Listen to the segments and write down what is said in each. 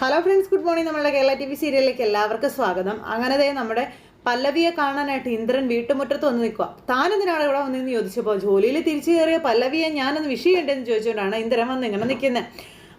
Hello friends good morning നമ്മളുടെ Kerala T V സീരിയലിലേക്ക് എല്ലാവർക്കും സ്വാഗതം. അങ്ങനെ നമ്മുടെ പല്ലവിയെ കാണാനായിട്ട് ഇന്ദ്രൻ വീട്ടുമുറ്റത്ത് വന്ന് നിൽക്കുക താൻ എന്തിനാണ് ഇവിടെ വന്നതെന്ന് ചോദിച്ചപ്പോൾ ജോലിയിൽ തിരിച്ചു കയറിയ പല്ലവിയെ ഞാനൊന്ന് വിഷ് ചെയ്യണ്ടെന്ന് ചോദിച്ചുകൊണ്ടാണ് ഇന്ദ്രൻ വന്ന് ഇങ്ങനെ നിൽക്കുന്നത്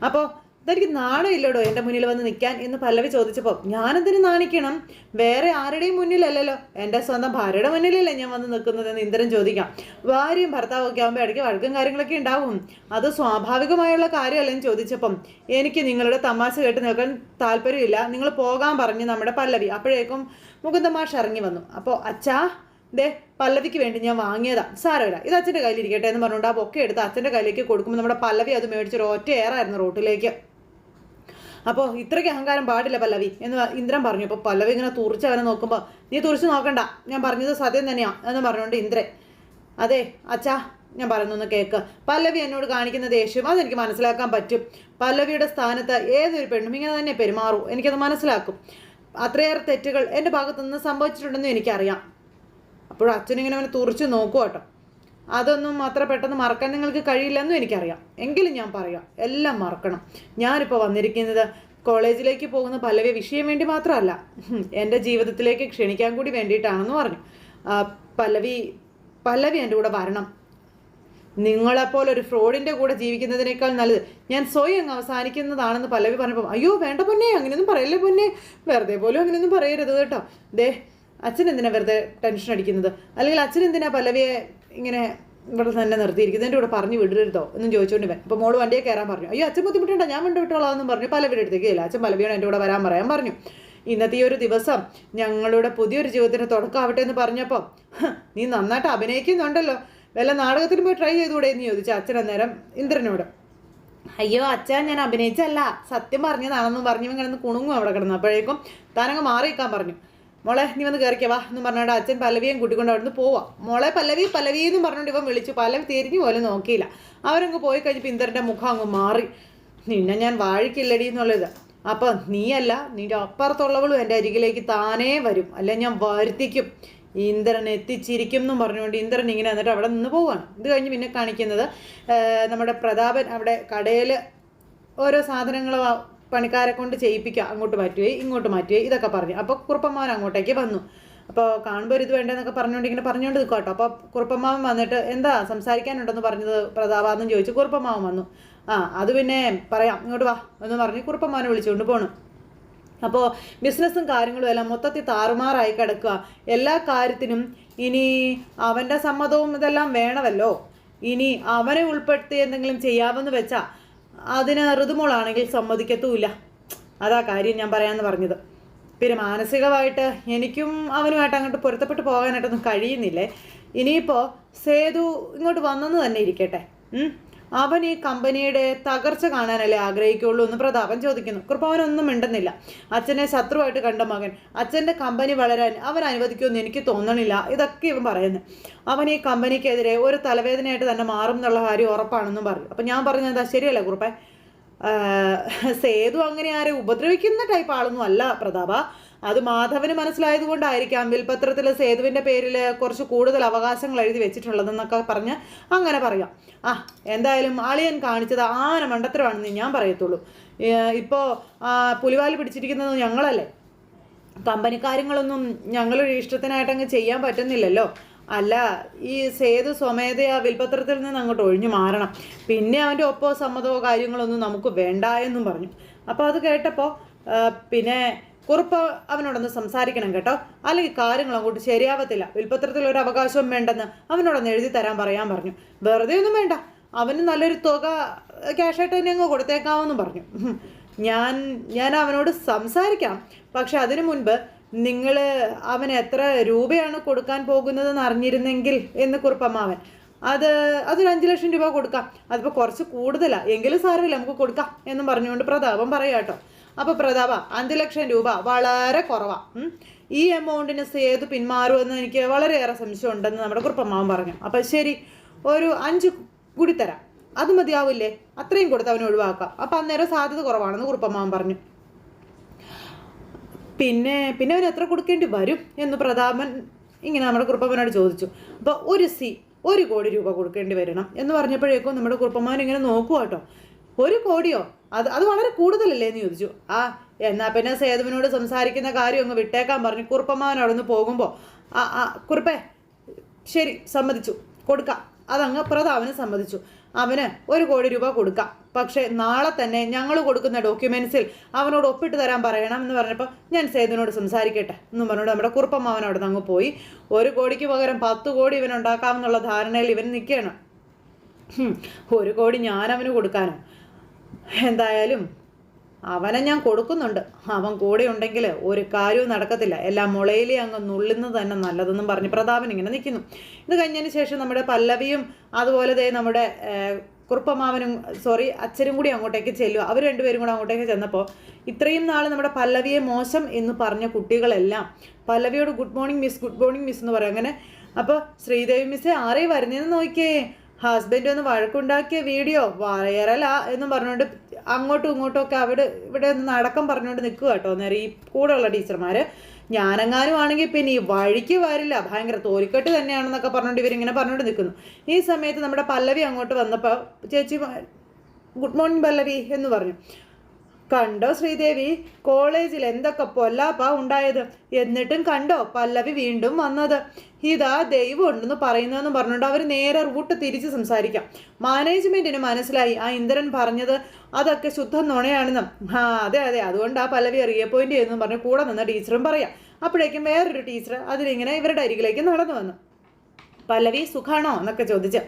അപ്പോൾ ഇതെനിക്ക് നാണമില്ലടോ എന്റെ മുന്നിൽ വന്ന് നിൽക്കാൻ എന്ന് പല്ലവി ചോദിച്ചപ്പോൾ ഞാനെന്തിന് നാണിക്കണം? വേറെ ആരുടെയും മുന്നിലല്ലല്ലോ. എന്റെ സ്വന്തം ഭാര്യയുടെ മുന്നിലല്ലേ ഞാൻ വന്ന് നിൽക്കുന്നതെന്ന് ഇന്ദ്രൻ ചോദിക്കാം. ഭാര്യയും ഭർത്താവും ഒക്കെ ആകുമ്പോൾ ഇടയ്ക്ക് വഴക്കും കാര്യങ്ങളൊക്കെ ഉണ്ടാവും. അത് സ്വാഭാവികമായുള്ള കാര്യമല്ലെന്ന് ചോദിച്ചപ്പം എനിക്ക് നിങ്ങളുടെ തമാശ കേട്ട് നിൽക്കാൻ താല്പര്യമില്ല. നിങ്ങൾ പോകാൻ പറഞ്ഞു നമ്മുടെ പല്ലവി. അപ്പോഴേക്കും മുകുന്ദമാഷ് ഇറങ്ങി വന്നു. അപ്പോൾ അച്ഛാ ദേ പല്ലവിക്ക് വേണ്ടി ഞാൻ വാങ്ങിയതാ. സാരമില്ല. ഇത് അച്ഛന്റെ കയ്യിലിരിക്കട്ടെ എന്ന് പറഞ്ഞുകൊണ്ട് ആ ബൊക്കെ എടുത്ത് അച്ഛന്റെ കയ്യിലേക്ക് കൊടുക്കുമ്പോൾ നമ്മുടെ പല്ലവി അത് മേടിച്ചൊരു ഒറ്റ റോട്ടിലേക്ക്. അപ്പോൾ ഇത്രയ്ക്ക് അഹങ്കാരം പാടില്ല പല്ലവി എന്ന് ഇന്ദ്രൻ പറഞ്ഞു. അപ്പോൾ പല്ലവി ഇങ്ങനെ തുറിച്ച് അവനെ നോക്കുമ്പോൾ നീ തുറിച്ച് നോക്കണ്ട. ഞാൻ പറഞ്ഞത് സത്യം തന്നെയാണ് എന്ന് പറഞ്ഞുകൊണ്ട് ഇന്ദ്രൻ. അതെ അച്ഛാ ഞാൻ പറയുന്നൊന്ന് കേക്ക്. പല്ലവി എന്നോട് കാണിക്കുന്ന ദേഷ്യം അതെനിക്ക് മനസ്സിലാക്കാൻ പറ്റും. പല്ലവിയുടെ സ്ഥാനത്ത് ഏതൊരു പെണ്ണും ഇങ്ങനെ തന്നെ പെരുമാറൂ. എനിക്കത് മനസ്സിലാക്കും. അത്രയേറെ തെറ്റുകൾ എന്റെ ഭാഗത്തുനിന്ന് സംഭവിച്ചിട്ടുണ്ടെന്ന് എനിക്കറിയാം. അപ്പോൾ അച്ഛനിങ്ങനെ അവനെ തുറിച്ച് നോക്കുക കേട്ടോ അതൊന്നും അത്ര പെട്ടെന്ന് മറക്കാൻ നിങ്ങൾക്ക് കഴിയില്ലെന്നും എനിക്കറിയാം. എങ്കിലും ഞാൻ പറയാം എല്ലാം മറക്കണം. ഞാനിപ്പോൾ വന്നിരിക്കുന്നത് കോളേജിലേക്ക് പോകുന്ന പല്ലവി വിഷയം വേണ്ടി മാത്രമല്ല എന്റെ ജീവിതത്തിലേക്ക് ക്ഷണിക്കാൻ കൂടി വേണ്ടിയിട്ടാണെന്ന് പറഞ്ഞു. പല്ലവി പല്ലവി എന്റെ കൂടെ വരണം. നിങ്ങളെപ്പോലെ ഒരു ഫ്രോഡിന്റെ കൂടെ ജീവിക്കുന്നതിനേക്കാൾ നല്ലത്. ഞാൻ സ്വയം അവസാനിക്കുന്നതാണെന്ന് പല്ലവി പറഞ്ഞപ്പോൾ അയ്യോ വേണ്ട പൊന്നെ അങ്ങനെയൊന്നും പറയല്ലേ പൊന്നെ. വെറുതെ പോലും അങ്ങനെയൊന്നും പറയരുത് കേട്ടോ. ദേ അച്ഛൻ എന്തിനാ വെറുതെ ടെൻഷൻ അടിക്കുന്നത്? അല്ലെങ്കിൽ അച്ഛൻ എന്തിനാ പല്ലവിയെ ഇങ്ങനെ ഇവിടെ തന്നെ നിർത്തിയിരിക്കുന്നു. എന്റെ കൂടെ പറഞ്ഞു വിടരുതോ? എന്നും ചോദിച്ചുകൊണ്ട് ഇവൻ. അപ്പോൾ മോൾ വണ്ടിയെ കയറാൻ പറഞ്ഞു. അയ്യോ അച്ഛൻ ബുദ്ധിമുട്ടുണ്ടോ. ഞാൻ വണ്ടി വിട്ടോളാം എന്നും പറഞ്ഞു. പല അടുത്തേക്ക് ഇല്ല അച്ഛൻ പലവിയോട് എന്റെ കൂടെ വരാൻ പറയാൻ പറഞ്ഞു. ഇന്നത്തെ ഈ ഒരു ദിവസം ഞങ്ങളുടെ പുതിയൊരു ജീവിതത്തിന് തുടക്കമാവട്ടെ എന്ന് പറഞ്ഞപ്പോൾ നീ നന്നായിട്ട് അഭിനയിക്കുന്നുണ്ടല്ലോ. വല്ല നാടകത്തിന് പോയി ട്രൈ ചെയ്തുകൂടെ എന്ന് ചോദിച്ചു അച്ഛൻ അന്നേരം ഇന്ദ്രനോട് അയ്യോ അച്ഛൻ ഞാൻ അഭിനയിച്ചല്ല സത്യം പറഞ്ഞതാണെന്നും പറഞ്ഞു ഇങ്ങനെ കുണുങ്ങും അവിടെ കിടന്നു. അപ്പോഴേക്കും താനങ്ങ് മാറിയിക്കാൻ പറഞ്ഞു. മോളെ നീ വന്ന് കയറിക്കവാ എന്ന് പറഞ്ഞുകൊണ്ട് അച്ഛൻ പല്ലവിയും കൂട്ടിക്കൊണ്ട് അവിടുന്ന് പോവാം. മോളെ പല്ലവി പല്ലവി എന്ന് പറഞ്ഞുകൊണ്ട് ഇവൻ വിളിച്ചു. പല്ലവി തിരിഞ്ഞു പോലും നോക്കിയില്ല. അവരങ്ങ് പോയി കഴിഞ്ഞപ്പോൾ ഇന്ദ്രന്റെ മുഖം അങ്ങ് മാറി. നിന്നെ ഞാൻ വാഴിക്കില്ലടി എന്നുള്ളത്. അപ്പം നീയല്ല നിന്റെ അപ്പുറത്തുള്ളവളും എന്റെ അരികിലേക്ക് താനേ വരും. അല്ലെ ഞാൻ വരുത്തിക്കും. ഇന്ദ്രൻ എത്തിച്ചിരിക്കും എന്നും പറഞ്ഞുകൊണ്ട് ഇന്ദ്രൻ ഇങ്ങനെ എന്നിട്ട് അവിടെ നിന്ന് പോവുകയാണ് ഇത് കഴിഞ്ഞ് പിന്നെ കാണിക്കുന്നത് നമ്മുടെ പ്രതാപൻ അവിടെ കടയിൽ ഓരോ സാധനങ്ങൾ പണിക്കാരെ കൊണ്ട് ചെയ്യിപ്പിക്കുക. അങ്ങോട്ട് മാറ്റുകയും ഇങ്ങോട്ട് മാറ്റുകയും ഇതൊക്കെ പറഞ്ഞു. അപ്പോൾ കുറുപ്പന്മാർ അങ്ങോട്ടേക്ക് വന്നു. അപ്പോൾ കാണുമ്പോൾ ഒരു ഇത് വേണ്ടെന്നൊക്കെ പറഞ്ഞുകൊണ്ട് ഇങ്ങനെ പറഞ്ഞുകൊണ്ട് നിൽക്കുക കേട്ടോ അപ്പോൾ കുറുപ്പമ്മാവൻ വന്നിട്ട് എന്താ സംസാരിക്കാനുണ്ടെന്ന് പറഞ്ഞത് പ്രതാപാന്നും ചോദിച്ചു കുറുപ്പമ്മാവൻ വന്നു. ആ അത് പിന്നെ പറയാം. ഇങ്ങോട്ട് വാ എന്ന് പറഞ്ഞ് കുറുപ്പമ്മാവനെ വിളിച്ചുകൊണ്ട് പോണു. അപ്പോൾ ബിസിനസ്സും കാര്യങ്ങളും എല്ലാം മൊത്തത്തിൽ താറുമാറായി കിടക്കുക എല്ലാ കാര്യത്തിനും ഇനി അവന്റെ സമ്മതവും ഇതെല്ലാം വേണമല്ലോ. ഇനി അവനെ ഉൾപ്പെടുത്തി എന്തെങ്കിലും ചെയ്യാമെന്ന് വെച്ചാൽ അതിന് ഋതുമോളാണെങ്കിൽ സമ്മതിക്കത്തുമില്ല അതാ കാര്യം ഞാൻ പറയാമെന്ന് പറഞ്ഞത്. പിന്നെ മാനസികമായിട്ട് എനിക്കും അവനുമായിട്ട് അങ്ങോട്ട് പൊരുത്തപ്പെട്ട് പോകാനായിട്ടൊന്നും കഴിയുന്നില്ലേ? ഇനിയിപ്പോൾ സേതു ഇങ്ങോട്ട് വന്നെന്ന് തന്നെ ഇരിക്കട്ടെ. അവൻ ഈ കമ്പനിയുടെ തകർച്ച കാണാനല്ലേ ആഗ്രഹിക്കുള്ളൂ എന്ന് പ്രതാപൻ ചോദിക്കുന്നു. കൃപാവനൊന്നും മിണ്ടുന്നില്ല. അച്ഛനെ ശത്രുവായിട്ട് കണ്ട മകൻ അച്ഛന്റെ കമ്പനി വളരാൻ അവൻ അനുവദിക്കുമെന്ന് എനിക്ക് തോന്നണില്ല ഇതൊക്കെ ഇവൻ പറയുന്നു. അവൻ ഈ കമ്പനിക്കെതിരെ ഒരു തലവേദനയായിട്ട് തന്നെ മാറും എന്നുള്ള കാര്യം ഉറപ്പാണെന്നും പറഞ്ഞു അപ്പം ഞാൻ പറഞ്ഞത് എന്താ ശരിയല്ല കുറുപ്പേ? സേതു അങ്ങനെ ആരെ ഉപദ്രവിക്കുന്ന ടൈപ്പ് ആളൊന്നും അല്ല പ്രതാപ. അത് മാധവന് മനസ്സിലായതുകൊണ്ടായിരിക്കാം വിൽപത്രത്തിൽ സേതുവിന്റെ പേരിൽ കുറച്ച് കൂടുതൽ അവകാശങ്ങൾ എഴുതി വെച്ചിട്ടുള്ളതെന്നൊക്കെ പറഞ്ഞ് അങ്ങനെ പറയാം. ആ എന്തായാലും അളിയൻ കാണിച്ചത് ആന മണ്ടത്തരമാണെന്ന് ഞാൻ പറയത്തുള്ളൂ. ഇപ്പോൾ പുലിവാൽ പിടിച്ചിരിക്കുന്നത് ഞങ്ങളല്ലേ? കമ്പനി കാര്യങ്ങളൊന്നും ഞങ്ങളൊരു ഇഷ്ടത്തിനായിട്ടങ്ങ് ചെയ്യാൻ പറ്റുന്നില്ലല്ലോ. അല്ല ഈ സേതു സ്വമേധയാ വിൽപത്രത്തിൽ നിന്ന് അങ്ങോട്ട് ഒഴിഞ്ഞു മാറണം. പിന്നെ അവന്റെ ഒപ്പോ സമ്മതമോ കാര്യങ്ങളൊന്നും നമുക്ക് വേണ്ട എന്നും പറഞ്ഞു. അപ്പോൾ അത് കേട്ടപ്പോൾ പിന്നെ കുറുപ്പ് അവനോടൊന്ന് സംസാരിക്കണം കേട്ടോ. അല്ലെങ്കിൽ കാര്യങ്ങൾ അങ്ങോട്ട് ശരിയാവത്തില്ല. വിൽപത്രത്തിൽ ഒരു അവകാശവും വേണ്ടെന്ന് അവനോടൊന്ന് എഴുതി തരാൻ പറയാൻ പറഞ്ഞു. വെറുതെ ഒന്നും വേണ്ട. അവന് നല്ലൊരു തുക ക്യാഷായിട്ട് തന്നെ അങ്ങ് കൊടുത്തേക്കാവെന്നും പറഞ്ഞു. ഞാൻ ഞാൻ അവനോട് സംസാരിക്കാം. പക്ഷെ അതിനു മുൻപ് നിങ്ങൾ അവന് എത്ര രൂപയാണ് കൊടുക്കാൻ പോകുന്നതെന്ന് അറിഞ്ഞിരുന്നെങ്കിൽ എന്ന് കുറുപ്പമ്മാവൻ. അത് അതൊരു അഞ്ച് ലക്ഷം രൂപ കൊടുക്കാം. അതിപ്പോൾ കുറച്ച് കൂടുതലാണ് എങ്കിലും സാരമില്ല നമുക്ക് കൊടുക്കാം എന്നും പറഞ്ഞുകൊണ്ട് പ്രതാപം പറയാം കേട്ടോ. അപ്പോൾ പ്രതാപ അഞ്ച് ലക്ഷം രൂപ വളരെ കുറവാണ് ഈ എമൗണ്ടിന് സേതു പിന്മാറുമെന്ന് എനിക്ക് വളരെയേറെ സംശയം ഉണ്ടെന്ന് നമ്മുടെ കുറുപ്പമ്മാവൻ പറഞ്ഞു. അപ്പം ശരി ഒരു അഞ്ച് കൂടി തരാം. അത് മതിയാവില്ലേ? അത്രയും കൊടുത്ത് അവനെ ഒഴിവാക്കാം. അപ്പം അന്നേരം സാധ്യത കുറവാണെന്ന് കുറുപ്പമ്മാവൻ പറഞ്ഞു. പിന്നെ പിന്നെ അവൻ എത്ര കൊടുക്കേണ്ടി വരും എന്ന് പ്രതാപൻ ഇങ്ങനെ നമ്മുടെ കുറുപ്പമ്മനോട് ചോദിച്ചു. അപ്പോൾ ഒരു സി ഒരു കോടി രൂപ കൊടുക്കേണ്ടി വരണം എന്ന് പറഞ്ഞപ്പോഴേക്കും നമ്മുടെ കുറുപ്പമ്മൻ ഇങ്ങനെ നോക്കുക കേട്ടോ. ഒരു കോടിയോ? അത് അത് വളരെ കൂടുതലല്ലേ എന്ന് ചോദിച്ചു. ആ എന്നാ പിന്നെ സേതുവിനോട് സംസാരിക്കുന്ന കാര്യം അങ്ങ് വിട്ടേക്കാൻ പറഞ്ഞു. കുറുപ്പമ്മാവൻ അവിടെ നിന്ന് പോകുമ്പോൾ ആ ആ കുറുപ്പേ ശരി സമ്മതിച്ചു. കൊടുക്കാം. അതങ്ങ് പ്രതാപന് സമ്മതിച്ചു. അവന് ഒരു കോടി രൂപ കൊടുക്കാം. പക്ഷേ നാളെ തന്നെ ഞങ്ങൾ കൊടുക്കുന്ന ഡോക്യുമെൻസിൽ അവനോട് ഒപ്പിട്ട് തരാൻ പറയണം എന്ന് പറഞ്ഞപ്പോൾ ഞാൻ സേതുവിനോട് സംസാരിക്കട്ടെ എന്ന് പറഞ്ഞുകൊണ്ട് നമ്മുടെ കുറുപ്പമ്മാവൻ അവിടെ നിന്ന് അങ്ങ് പോയി. ഒരു കോടിക്ക് പകരം പത്ത് കോടി ഇവൻ ഉണ്ടാക്കാമെന്നുള്ള ധാരണയിൽ ഇവൻ നിൽക്കുകയാണ്. ഹും, ഒരു കോടി ഞാൻ കൊടുക്കാനോ? എന്തായാലും അവനെ ഞാൻ കൊടുക്കുന്നുണ്ട്. അവൻ കൂടെ ഉണ്ടെങ്കിൽ ഒരു കാര്യവും നടക്കത്തില്ല. എല്ലാം മുളയിലെ അങ്ങ് നുള്ളുന്നത് തന്നെ നല്ലതെന്നും പറഞ്ഞ് പ്രതാപൻ ഇങ്ങനെ നിൽക്കുന്നു. ഇത് കഴിഞ്ഞതിന് ശേഷം നമ്മുടെ പല്ലവിയും അതുപോലെ തന്നെ നമ്മുടെ കുറുപ്പമാവനും സോറി അച്ഛനും കൂടി അങ്ങോട്ടേക്ക് ചെല്ലുക. അവർ രണ്ടുപേരും കൂടെ അങ്ങോട്ടേക്ക് ചെന്നപ്പോൾ ഇത്രയും നാൾ നമ്മുടെ പല്ലവിയെ മോശം എന്ന് പറഞ്ഞ കുട്ടികളെല്ലാം പല്ലവിയോട് good morning miss good morning miss എന്ന് പറയും. അങ്ങനെ അപ്പോൾ ശ്രീദേവി മിസ്സെ ആരെയും വരുന്നതെന്ന് നോക്കിയേ? ഹസ്ബൻഡ് ഒന്ന് വഴക്കുണ്ടാക്കിയ വീഡിയോ വയറല എന്നും പറഞ്ഞുകൊണ്ട് അങ്ങോട്ടും ഇങ്ങോട്ടും ഒക്കെ അവിടെ ഇവിടെ ഒന്ന് നടക്കം പറഞ്ഞുകൊണ്ട് നിൽക്കുക കേട്ടോ. നേരെ ഈ കൂടെയുള്ള ടീച്ചർമാർ ഞാനെങ്ങാനും ആണെങ്കിൽ പിന്നെ ഈ വഴിക്ക് വരില്ല. ഭയങ്കര തോലിക്കെട്ട് തന്നെയാണെന്നൊക്കെ പറഞ്ഞുകൊണ്ട് ഇവരിങ്ങനെ പറഞ്ഞുകൊണ്ട് നിൽക്കുന്നു. ഈ സമയത്ത് നമ്മുടെ പല്ലവി അങ്ങോട്ട് വന്നപ്പോൾ ചേച്ചി ഗുഡ് മോർണിംഗ് പല്ലവി എന്ന് പറഞ്ഞു. കണ്ടോ ശ്രീദേവി? കോളേജിൽ എന്തൊക്കെ പൊല്ലാപ്പാ ഉണ്ടായത്? എന്നിട്ടും കണ്ടോ പല്ലവി വീണ്ടും വന്നത്? ഇതാ ദൈവം ഉണ്ടെന്ന് പറയുന്നതെന്ന് പറഞ്ഞുകൊണ്ട് അവർ നേരെ റൂട്ട് തിരിച്ച് സംസാരിക്കാം. മാനേജ്മെന്റിന് മനസ്സിലായി. ആ ഇന്ദ്രൻ പറഞ്ഞത് അതൊക്കെ ശുദ്ധ നുണയാണെന്നും. ആ അതെ അതെ. അതുകൊണ്ട് ആ പല്ലവി റീഅപ്പോയിന്റ് ചെയ്യുന്നു പറഞ്ഞ് കൂടെ നിന്ന ടീച്ചറും പറയാം. അപ്പോഴേക്കും വേറൊരു ടീച്ചർ അതിലിങ്ങനെ ഇവരുടെ അരികിലേക്ക് നടന്നു വന്നു. പല്ലവി സുഖാണോ എന്നൊക്കെ ചോദിച്ച്.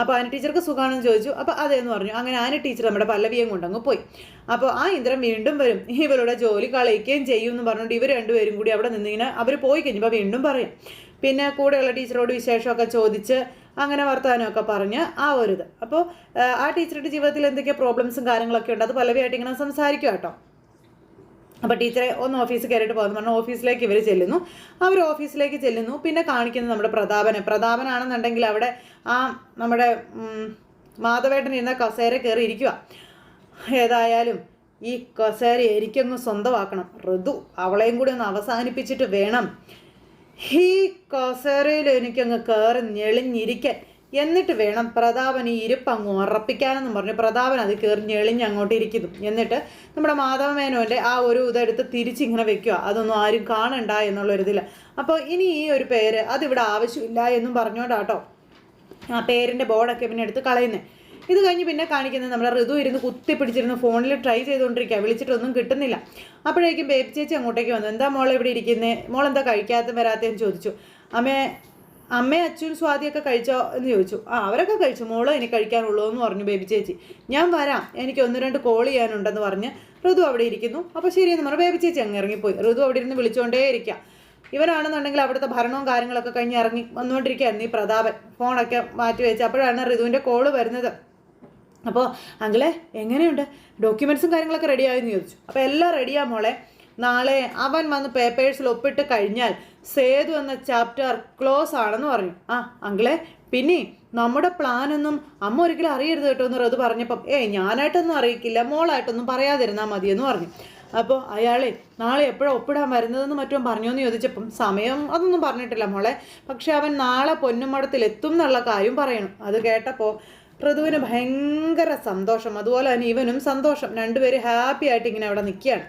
അപ്പോൾ ആന ടീച്ചർക്ക് സുഖാണോ എന്ന് ചോദിച്ചു. അപ്പോൾ അതേന്ന് പറഞ്ഞു. അങ്ങനെ ആന ടീച്ചർ നമ്മുടെ പല്ലവിയും കൊണ്ടങ്ങ് പോയി. അപ്പോൾ ആ ഇന്ദ്രം വീണ്ടും വരും. ഇവരുടെ ജോലി കളയിക്കുകയും ചെയ്യും എന്ന് പറഞ്ഞിട്ട് ഇവർ രണ്ടുപേരും കൂടി അവിടെ നിന്നിങ്ങനെ അവർ പോയി കഴിഞ്ഞപ്പോൾ വീണ്ടും പറയും. പിന്നെ കൂടെയുള്ള ടീച്ചറോട് വിശേഷമൊക്കെ ചോദിച്ച് അങ്ങനെ വർത്തമാനമൊക്കെ പറഞ്ഞ് ആ ഒരു ഇത് അപ്പോൾ ആ ടീച്ചറുടെ ജീവിതത്തിൽ എന്തൊക്കെ പ്രോബ്ലംസും കാര്യങ്ങളൊക്കെ ഉണ്ട്? അത് പല്ലവിയായിട്ട് ഇങ്ങനെ സംസാരിക്കും കേട്ടോ. അപ്പോൾ ടീച്ചറെ ഒന്ന് ഓഫീസിൽ കയറിയിട്ട് പോകുന്നു പറഞ്ഞാൽ ഓഫീസിലേക്ക് ഇവർ ചെല്ലുന്നു. അവർ ഓഫീസിലേക്ക് ചെല്ലുന്നു. പിന്നെ കാണിക്കുന്നത് നമ്മുടെ പ്രതാപനെ. പ്രതാപനാണെന്നുണ്ടെങ്കിൽ അവിടെ ആ നമ്മുടെ മാധവേട്ടൻ ഇരുന്ന കസേര കയറി ഇരിക്കുക ഏതായാലും ഈ കസേര എനിക്കൊന്ന് സ്വന്തമാക്കണം. ഋതു അവളെയും കൂടി ഒന്ന് അവസാനിപ്പിച്ചിട്ട് വേണം. ഈ കസേരയിൽ എനിക്കങ്ങ് കയറി ഞെളിഞ്ഞിരിക്കാൻ. എന്നിട്ട് വേണം പ്രതാപൻ ഈ ഇരിപ്പ് അങ്ങ് ഉറപ്പിക്കാനെന്ന് പറഞ്ഞു പ്രതാപൻ അത് കയറി ഞെളിഞ്ഞ് അങ്ങോട്ട് ഇരിക്കുന്നു. എന്നിട്ട് നമ്മുടെ മാധവമേനോന്റെ ആ ഒരു ഇതെടുത്ത് തിരിച്ചിങ്ങനെ വെക്കുക. അതൊന്നും ആരും കാണണ്ട എന്നുള്ളൊരിതിൽ അപ്പോൾ ഇനി ഈ ഒരു പേര് അതിവിടെ ആവശ്യമില്ല എന്നും പറഞ്ഞുകൊണ്ടാട്ടോ ആ പേരിന്റെ ബോർഡൊക്കെ പിന്നെ എടുത്ത് കളയുന്നത് ഇത് കഴിഞ്ഞ് പിന്നെ കാണിക്കുന്നത് നമ്മുടെ ഋതു ഇരുന്ന് കുത്തി പിടിച്ചിരുന്ന് ഫോണിൽ ട്രൈ ചെയ്തുകൊണ്ടിരിക്കുക വിളിച്ചിട്ടൊന്നും കിട്ടുന്നില്ല. അപ്പോഴേക്കും ബേബി ചേച്ചി അങ്ങോട്ടേക്ക് വന്നു. എന്താ മോളെ ഇവിടെ ഇരിക്കുന്നേ? മോൾ എന്താ കഴിക്കാത്ത വരാത്തതെന്ന് ചോദിച്ചു. അമ്മേ അമ്മയും അച്ഛനും സ്വാതിയൊക്കെ കഴിച്ചോ എന്ന് ചോദിച്ചു. ആ അവരൊക്കെ കഴിച്ചു. മോൾ എനിക്ക് കഴിക്കാനുള്ളൂ എന്ന് പറഞ്ഞു ബേബി ചേച്ചി. ഞാൻ വരാം. എനിക്ക് ഒന്ന് രണ്ട് കോൾ ചെയ്യാനുണ്ടെന്ന് പറഞ്ഞ് ഋതു അവിടെ ഇരിക്കുന്നു. അപ്പോൾ ശരിയെന്ന് പറഞ്ഞു. ബേബി ചേച്ചി അങ്ങ് ഇറങ്ങിപ്പോയി. ഋതു അവിടെ ഇരുന്ന് വിളിച്ചുകൊണ്ടേ ഇരിക്കാം ഇവനാണെന്നുണ്ടെങ്കിൽ അവിടുത്തെ ഭരണവും കാര്യങ്ങളൊക്കെ കഴിഞ്ഞ് ഇറങ്ങി വന്നുകൊണ്ടിരിക്കുകയായിരുന്നു ഈ പ്രതാപൻ. ഫോണൊക്കെ മാറ്റി വെച്ച് അപ്പോഴാണ് ഋതുവിന്റെ കോൾ വരുന്നത്. അപ്പോൾ അങ്കിളെ എങ്ങനെയുണ്ട്? ഡോക്യുമെൻസും കാര്യങ്ങളൊക്കെ റെഡിയായെന്ന് ചോദിച്ചു. അപ്പോൾ എല്ലാം റെഡിയാ മോളെ. നാളെ അവൻ വന്ന് പേപ്പേഴ്സിൽ ഒപ്പിട്ട് കഴിഞ്ഞാൽ സേതു എന്ന ചാപ്റ്റർ ക്ലോസ് ആണെന്ന് പറഞ്ഞു. ആ അങ്കിളെ പിന്നെ നമ്മുടെ പ്ലാനൊന്നും അമ്മ ഒരിക്കലും അറിയരുത് കേട്ടോ എന്ന് അത് പറഞ്ഞപ്പം ഏയ് ഞാനായിട്ടൊന്നും അറിയിക്കില്ല മോളായിട്ടൊന്നും പറയാതിരുന്നാൽ മതിയെന്ന് പറഞ്ഞു. അപ്പോൾ അയാളെ നാളെ എപ്പോഴാണ് ഒപ്പിടാൻ വരുന്നതെന്ന് മറ്റും പറഞ്ഞു എന്ന് ചോദിച്ചപ്പം സമയം അതൊന്നും പറഞ്ഞിട്ടില്ല മോളെ പക്ഷെ അവൻ നാളെ പൊന്നുമടത്തിൽ എത്തും എന്നുള്ള കാര്യം പറയണം. അത് കേട്ടപ്പോൾ ഋതുവിന് ഭയങ്കര സന്തോഷം അതുപോലെ തന്നെ ഇവനും സന്തോഷം. രണ്ടുപേരും ഹാപ്പി ആയിട്ട് ഇങ്ങനെ അവിടെ നിൽക്കുകയാണ്.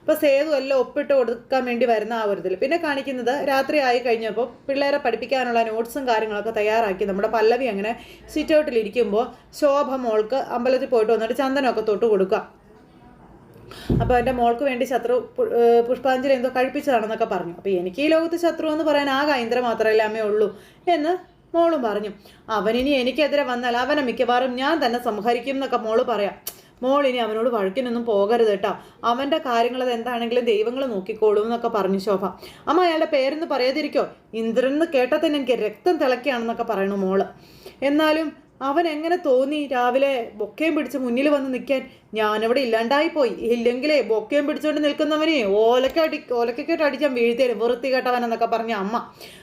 അപ്പോൾ സേതു എല്ലാം ഒപ്പിട്ട് കൊടുക്കാൻ വേണ്ടി വരുന്ന ആ ഒരു ഇതിൽ പിന്നെ കാണിക്കുന്നത് രാത്രി ആയി കഴിഞ്ഞപ്പോൾ പിള്ളേരെ പഠിപ്പിക്കാനുള്ള നോട്ട്സും കാര്യങ്ങളൊക്കെ തയ്യാറാക്കി. നമ്മുടെ പല്ലവി അങ്ങനെ സിറ്റ് ഔട്ടിൽ ഇരിക്കുമ്പോൾ ശോഭ മോൾക്ക് അമ്പലത്തിൽ പോയിട്ട് വന്നിട്ട് ചന്ദനമൊക്കെ തൊട്ട് കൊടുക്കുക. അപ്പോൾ എന്റെ മോൾക്ക് വേണ്ടി ശത്രു പുഷ്പാഞ്ജലി എന്തോ കഴിപ്പിച്ചതാണെന്നൊക്കെ പറഞ്ഞു. അപ്പോൾ എനിക്ക് ഈ ലോകത്ത് ശത്രു എന്ന് പറയാൻ ആകെ ഇന്ദ്ര മാത്രമല്ല അമ്മേ ഉള്ളൂ എന്ന് മോളും പറഞ്ഞു. അവനിനി എനിക്കെതിരെ വന്നാൽ അവനെ മിക്കവാറും ഞാൻ തന്നെ സംഹരിക്കും എന്നൊക്കെ മോൾ പറയാം. മോൾ ഇനി അവനോട് വഴക്കിനൊന്നും പോകരുത് കേട്ടോ. അവന്റെ കാര്യങ്ങൾ അത് എന്താണെങ്കിലും ദൈവങ്ങൾ നോക്കിക്കോളും എന്നൊക്കെ പറഞ്ഞു ശോഭ. അമ്മ അയാളുടെ പേരെന്ന് പറയാതിരിക്കോ? ഇന്ദ്രൻ എന്ന് കേട്ടാൽ തന്നെ എനിക്ക് രക്തം തിളക്കുകയാണെന്നൊക്കെ പറയണു മോൾ. എന്നാലും അവൻ എങ്ങനെ തോന്നി രാവിലെ ബൊക്കയും പിടിച്ച് മുന്നിൽ വന്ന് നിൽക്കാൻ ഞാനവിടെ ഇല്ലാണ്ടായിപ്പോയി. ഇല്ലെങ്കിലേ ബൊക്കയും പിടിച്ചുകൊണ്ട് നിൽക്കുന്നവനെ ഓലക്കടി ഓലക്കൊക്കെ അടിച്ചാൽ വീഴ്ത്തേരും വെറുത്തി കേട്ടവനെന്നൊക്കെ പറഞ്ഞ അമ്മ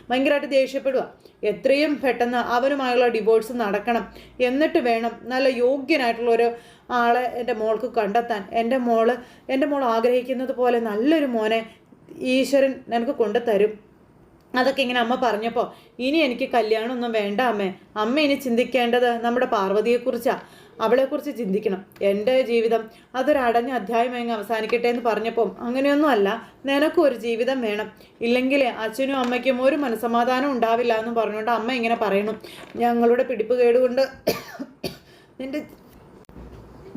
ഭയങ്കരമായിട്ട് ദേഷ്യപ്പെടുക എത്രയും പെട്ടെന്ന് അവനുമായുള്ള ഡിവോഴ്സ് നടക്കണം. എന്നിട്ട് വേണം നല്ല യോഗ്യനായിട്ടുള്ള ഒരു ആളെ എന്റെ മോൾക്ക് കണ്ടെത്താൻ. എന്റെ മോൾ എന്റെ മോൾ ആഗ്രഹിക്കുന്നത് പോലെ നല്ലൊരു മോനെ ഈശ്വരൻ നിനക്ക് കൊണ്ടുതരും. അതൊക്കെ ഇങ്ങനെ അമ്മ പറഞ്ഞപ്പോൾ ഇനി എനിക്ക് കല്യാണമൊന്നും വേണ്ട അമ്മേ. അമ്മ ഇനി ചിന്തിക്കേണ്ടത് നമ്മുടെ പാർവതിയെക്കുറിച്ചാണ് അവളെക്കുറിച്ച് ചിന്തിക്കണം. എന്റെ ജീവിതം അതൊരു അടഞ്ഞ അധ്യായം അങ്ങ് അവസാനിക്കട്ടെ എന്ന് പറഞ്ഞപ്പം അങ്ങനെയൊന്നും അല്ല. നിനക്കും ഒരു ജീവിതം വേണം. ഇല്ലെങ്കിൽ അച്ഛനും അമ്മയ്ക്കും ഒരു മനസമാധാനം ഉണ്ടാവില്ല എന്ന് പറഞ്ഞുകൊണ്ട് അമ്മ ഇങ്ങനെ പറയണം ഞങ്ങളുടെ പിടിപ്പ് കേടുകൊണ്ട് നിന്റെ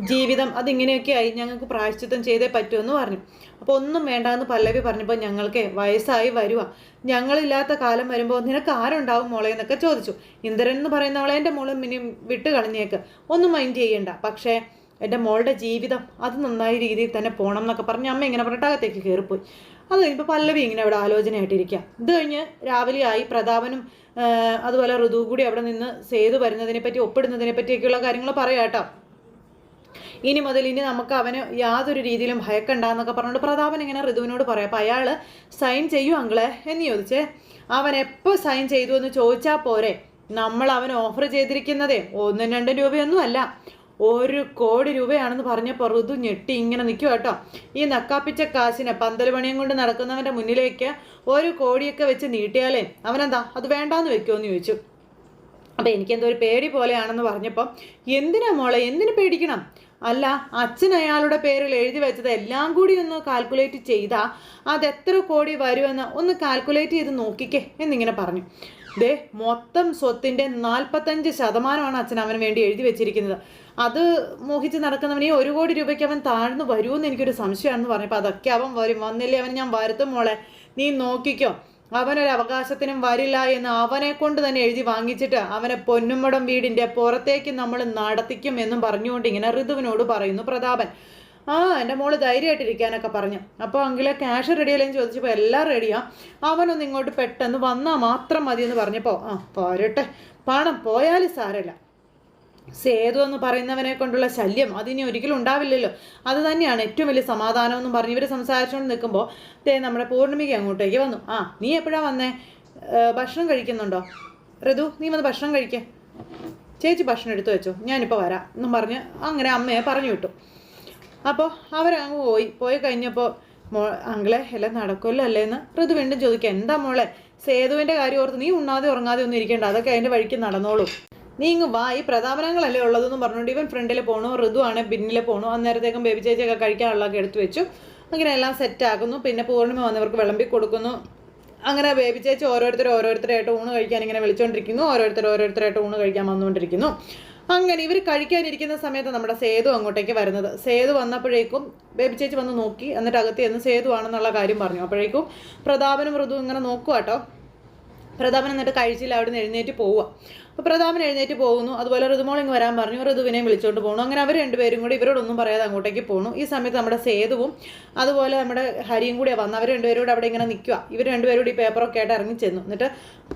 ജീവിതം അതിങ്ങനെയൊക്കെ ആയി ഞങ്ങൾക്ക് പ്രായശ്ചിത്തം ചെയ്തേ പറ്റുമെന്ന് പറഞ്ഞു. അപ്പോൾ ഒന്നും വേണ്ടാന്ന് പല്ലവി പറഞ്ഞപ്പോൾ ഞങ്ങൾക്ക് വയസ്സായി വരുവാ. ഞങ്ങളില്ലാത്ത കാലം വരുമ്പോൾ നിനക്ക് ആരുണ്ടാവും മോളെ എന്നൊക്കെ ചോദിച്ചു. ഇന്ദ്രൻ എന്ന് പറയുന്ന അവളെ എന്റെ മോളെ മിനി വിട്ട് കളഞ്ഞേക്ക്. ഒന്നും മൈൻഡ് ചെയ്യണ്ട. പക്ഷേ എന്റെ മോളുടെ ജീവിതം അത് നന്നായ രീതിയിൽ തന്നെ പോകണം എന്നൊക്കെ പറഞ്ഞ് അമ്മ ഇങ്ങനെ പറഞ്ഞിട്ട് അകത്തേക്ക് കയറിപ്പോയി. അത് കഴിഞ്ഞപ്പോൾ പല്ലവി ഇങ്ങനെ അവിടെ ആലോചനയായിട്ടിരിക്കുക ഇത് കഴിഞ്ഞ് രാവിലെ ആയി പ്രതാപനും അതുപോലെ ഋതു കൂടി അവിടെ നിന്ന് സേതു വരുന്നതിനെ പറ്റി ഒപ്പിടുന്നതിനെ പറ്റിയൊക്കെയുള്ള കാര്യങ്ങൾ പറയാം കേട്ടോ ഇനി മുതൽ ഇനി നമുക്ക് അവന് യാതൊരു രീതിയിലും ഭയക്കണ്ട എന്നൊക്കെ പറഞ്ഞുകൊണ്ട് പ്രതാപൻ ഇങ്ങനെ ഋതുവിനോട് പറയാം അപ്പം അയാൾ സൈൻ ചെയ്യൂ അങ്കിളെ എന്ന് ചോദിച്ചേ. അവൻ എപ്പോൾ സൈൻ ചെയ്തു എന്ന് ചോദിച്ചാൽ പോരെ. നമ്മൾ അവൻ ഓഫർ ചെയ്തിരിക്കുന്നതേ ഒന്നും രണ്ടും രൂപയൊന്നും അല്ല. ഒരു കോടി രൂപയാണെന്ന് പറഞ്ഞപ്പോൾ ഋതു ഞെട്ടി ഇങ്ങനെ നിൽക്കും കേട്ടോ. ഈ നക്കാപ്പിച്ച കാശിനെ പന്തൽ പണിയും കൊണ്ട് നടക്കുന്നവന്റെ മുന്നിലേക്ക് ഒരു കോടിയൊക്കെ വെച്ച് നീട്ടിയാലേ അവനെന്താ അത് വേണ്ടാന്ന് വെക്കുമോ എന്ന് ചോദിച്ചു. അപ്പം എനിക്കെന്തോ ഒരു പേടി പോലെയാണെന്ന് പറഞ്ഞപ്പം എന്തിനാ മോളെ എന്തിനു പേടിക്കണം? അല്ല അച്ഛൻ അയാളുടെ പേരിൽ എഴുതി വെച്ചത് എല്ലാം കൂടി ഒന്ന് കാൽക്കുലേറ്റ് ചെയ്താൽ എത്ര കോടി വരുമെന്ന് ഒന്ന് കാൽക്കുലേറ്റ് ചെയ്ത് നോക്കിക്കേ എന്നിങ്ങനെ പറഞ്ഞു. ദേ മൊത്തം സ്വത്തിന്റെ നാൽപ്പത്തഞ്ച് ശതമാനമാണ് അച്ഛൻ അവന് വേണ്ടി എഴുതി വെച്ചിരിക്കുന്നത്. അത് മോഹിച്ച് നടക്കുന്നവന് ഈ ഒരു കോടി രൂപയ്ക്ക് അവൻ താഴ്ന്നു വരുമെന്ന് എനിക്കൊരു സംശയമാണെന്ന് പറഞ്ഞപ്പോൾ അതൊക്കെ അവൻ വരും. വന്നില്ലേ അവൻ ഞാൻ വരുത്തും മോളെ. നീ നോക്കിക്കോ. അവനൊരു അവകാശത്തിനും വരില്ല എന്ന് അവനെ കൊണ്ട് തന്നെ എഴുതി വാങ്ങിച്ചിട്ട് അവനെ പൊന്നുമടം വീടിന്റെ പുറത്തേക്ക് നമ്മൾ നടത്തിക്കും എന്നും പറഞ്ഞുകൊണ്ട് ഇങ്ങനെ ഋതുവിനോട് പറയുന്നു പ്രതാപൻ. ആ എന്റെ മോൾ ധൈര്യമായിട്ടിരിക്കാനൊക്കെ പറഞ്ഞു. അപ്പോൾ അങ്കിലെ ക്യാഷ് റെഡിയല്ലേന്ന് ചോദിച്ചപ്പോൾ എല്ലാം റെഡിയാ അവനൊന്ന് ഇങ്ങോട്ട് പെട്ടെന്ന് വന്നാൽ മാത്രം മതി എന്ന് പറഞ്ഞപ്പോൾ ആ പോരട്ടെ. പണം പോയാലും സാരമില്ല. സേതു എന്ന് പറയുന്നവനെ കൊണ്ടുള്ള ശല്യം അതിനി ഒരിക്കലും ഉണ്ടാവില്ലല്ലോ. അത് തന്നെയാണ് ഏറ്റവും വലിയ സമാധാനം എന്നും പറഞ്ഞ് ഇവർ സംസാരിച്ചുകൊണ്ട് നിൽക്കുമ്പോൾ തേ നമ്മുടെ പൂർണിമയ്ക്ക് അങ്ങോട്ടേക്ക് വന്നു. ആ നീ എപ്പോഴാണ് വന്നേ? ഭക്ഷണം കഴിക്കുന്നുണ്ടോ? ഋതു നീ വന്ന് ഭക്ഷണം കഴിക്കേ. ചേച്ചി ഭക്ഷണം എടുത്തു വെച്ചോ. ഞാനിപ്പോൾ വരാം എന്നും പറഞ്ഞ് അങ്ങനെ അമ്മയെ പറഞ്ഞു വിട്ടു. അപ്പോൾ അവരങ്ങ് പോയി. പോയി കഴിഞ്ഞപ്പോൾ മോ അങ്കിളെ എല്ലാം നടക്കുമല്ലോ അല്ലേ എന്ന് ഋതു വീണ്ടും ചോദിക്കുക എന്താ മോളെ? സേതുവിന്റെ കാര്യം ഓർത്ത് നീ ഉണ്ണാതെ ഉറങ്ങാതെ ഒന്നും ഇരിക്കേണ്ട. അതൊക്കെ അതിന്റെ വഴിക്ക് നടന്നോളൂ. നീ ഇങ്ങ് വാ ഈ പ്രതാപനങ്ങളല്ലേ ഉള്ളതെന്ന് പറഞ്ഞുകൊണ്ട് ഇവൻ ഫ്രണ്ടിൽ പോകണോ ഋതു ആണ് പിന്നിൽ പോണു. അന്നേരത്തേക്കും ബേബി ചേച്ചിയൊക്കെ കഴിക്കാനുള്ളതൊക്കെ എടുത്തു വെച്ചു. അങ്ങനെ എല്ലാം സെറ്റാക്കുന്നു പിന്നെ പൂർണിമ വന്നവർക്ക് വിളമ്പി കൊടുക്കുന്നു. അങ്ങനെ ബേബി ചേച്ചി ഓരോരുത്തർ ഓരോരുത്തരായിട്ട് ഊണ് കഴിക്കാൻ ഇങ്ങനെ വിളിച്ചുകൊണ്ടിരിക്കുന്നു ഓരോരുത്തർ ഓരോരുത്തരായിട്ട് ഊണ് കഴിക്കാൻ വന്നുകൊണ്ടിരിക്കുന്നു. അങ്ങനെ ഇവർ കഴിക്കാനിരിക്കുന്ന സമയത്ത് നമ്മുടെ സേതു അങ്ങോട്ടേക്ക് വരുന്നത്. സേതു വന്നപ്പോഴേക്കും ബേബി ചേച്ചി വന്ന് നോക്കി. എന്നിട്ട് അകത്ത് ചെന്ന് സേതു ആണെന്നുള്ള കാര്യം പറഞ്ഞു. അപ്പോഴേക്കും പ്രതാപനും മൃദു ഇങ്ങനെ നോക്കുക കേട്ടോ പ്രതാപൻ എന്നിട്ട് കഴിച്ചില്ല. അവിടെ നിന്ന് എഴുന്നേറ്റ് പോവുക അപ്പോൾ പ്രതാപൻ എഴുന്നേറ്റ് പോകുന്നു. അതുപോലെ ഋതുമോൾ ഇങ്ങ് വരാൻ പറഞ്ഞു. ഋതുവിനെയും വിളിച്ചുകൊണ്ട് പോകുന്നു. അങ്ങനെ അവർ രണ്ടുപേരും കൂടി ഇവരോടൊന്നും പറയാതെ അങ്ങോട്ടേക്ക് പോകുന്നു ഈ സമയത്ത് നമ്മുടെ സേതുവും അതുപോലെ നമ്മുടെ ഹരിയും കൂടി വന്ന്. അവർ രണ്ടുപേരും കൂടി അവിടെ ഇങ്ങനെ നിൽക്കുക ഇവർ രണ്ടുപേരും ഈ പേപ്പറൊക്കെ ആയിട്ട് ഇറങ്ങി ചെന്നു. എന്നിട്ട്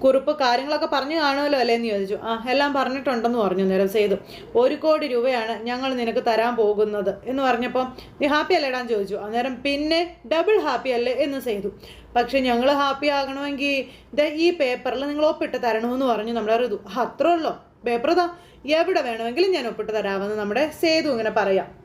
കുറിപ്പ് കാര്യങ്ങളൊക്കെ പറഞ്ഞു കാണുമല്ലോ അല്ലേ എന്ന് ചോദിച്ചു. ആ എല്ലാം പറഞ്ഞിട്ടുണ്ടെന്ന് പറഞ്ഞു നേരം സേതു. ഒരു കോടി രൂപയാണ് ഞങ്ങൾ നിനക്ക് തരാൻ പോകുന്നത് എന്ന് പറഞ്ഞപ്പോൾ നീ ഹാപ്പി അല്ലേടാന്ന് ചോദിച്ചു. അന്നേരം പിന്നെ ഡബിൾ ഹാപ്പി അല്ലേ എന്ന് ചെയ്തു പക്ഷെ ഞങ്ങൾ ഹാപ്പി ആകണമെങ്കിൽ ദേ ഈ പേപ്പറിൽ നിങ്ങൾ ഒപ്പിട്ട് തരണമെന്ന് പറഞ്ഞു നമ്മുടെ ഋതു. അത്രേ ഉള്ളൂ. പേപ്പർ ഇതാ. എവിടെ വേണമെങ്കിലും ഞാൻ ഒപ്പിട്ട് തരാമെന്ന് നമ്മുടെ സേതു ഇങ്ങനെ പറയാം.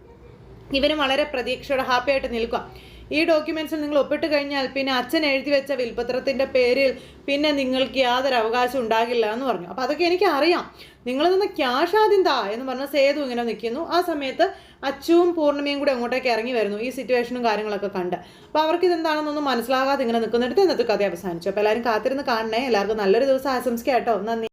ഇവനും വളരെ പ്രതീക്ഷയോടെ ഹാപ്പി ആയിട്ട് നിൽക്കുക ഈ ഡോക്യുമെൻസിൽ നിങ്ങൾ ഒപ്പിട്ട് കഴിഞ്ഞാൽ പിന്നെ അച്ഛൻ എഴുതി വെച്ച വിൽപ്പത്രത്തിന്റെ പേരിൽ പിന്നെ നിങ്ങൾക്ക് യാതൊരു അവകാശം ഉണ്ടാകില്ല എന്ന് പറഞ്ഞു. അപ്പോൾ അതൊക്കെ എനിക്ക് അറിയാം നിങ്ങൾ നിന്ന് ക്യാഷ് ആദ്യം താ എന്ന് പറഞ്ഞ സേതു ഇങ്ങനെ നിൽക്കുന്നു. ആ സമയത്ത് അച്ചുവും പൂർണിമയും കൂടെ അങ്ങോട്ടേക്ക് ഇറങ്ങി വരുന്നു. ഈ സിറ്റുവേഷനും കാര്യങ്ങളൊക്കെ കണ്ട്. അപ്പോൾ അവർക്ക് ഇതെന്താണെന്നൊന്നും മനസ്സിലാകാതെ ഇങ്ങനെ നിൽക്കുന്നിടത്ത് ഇന്നത്തെ കഥ അവസാനിച്ചു. അപ്പോൾ എല്ലാവരും കാത്തിരുന്ന് കാണണേ. എല്ലാവർക്കും നല്ലൊരു ദിവസം ആശംസിക്കാം കേട്ടോ. നന്ദി.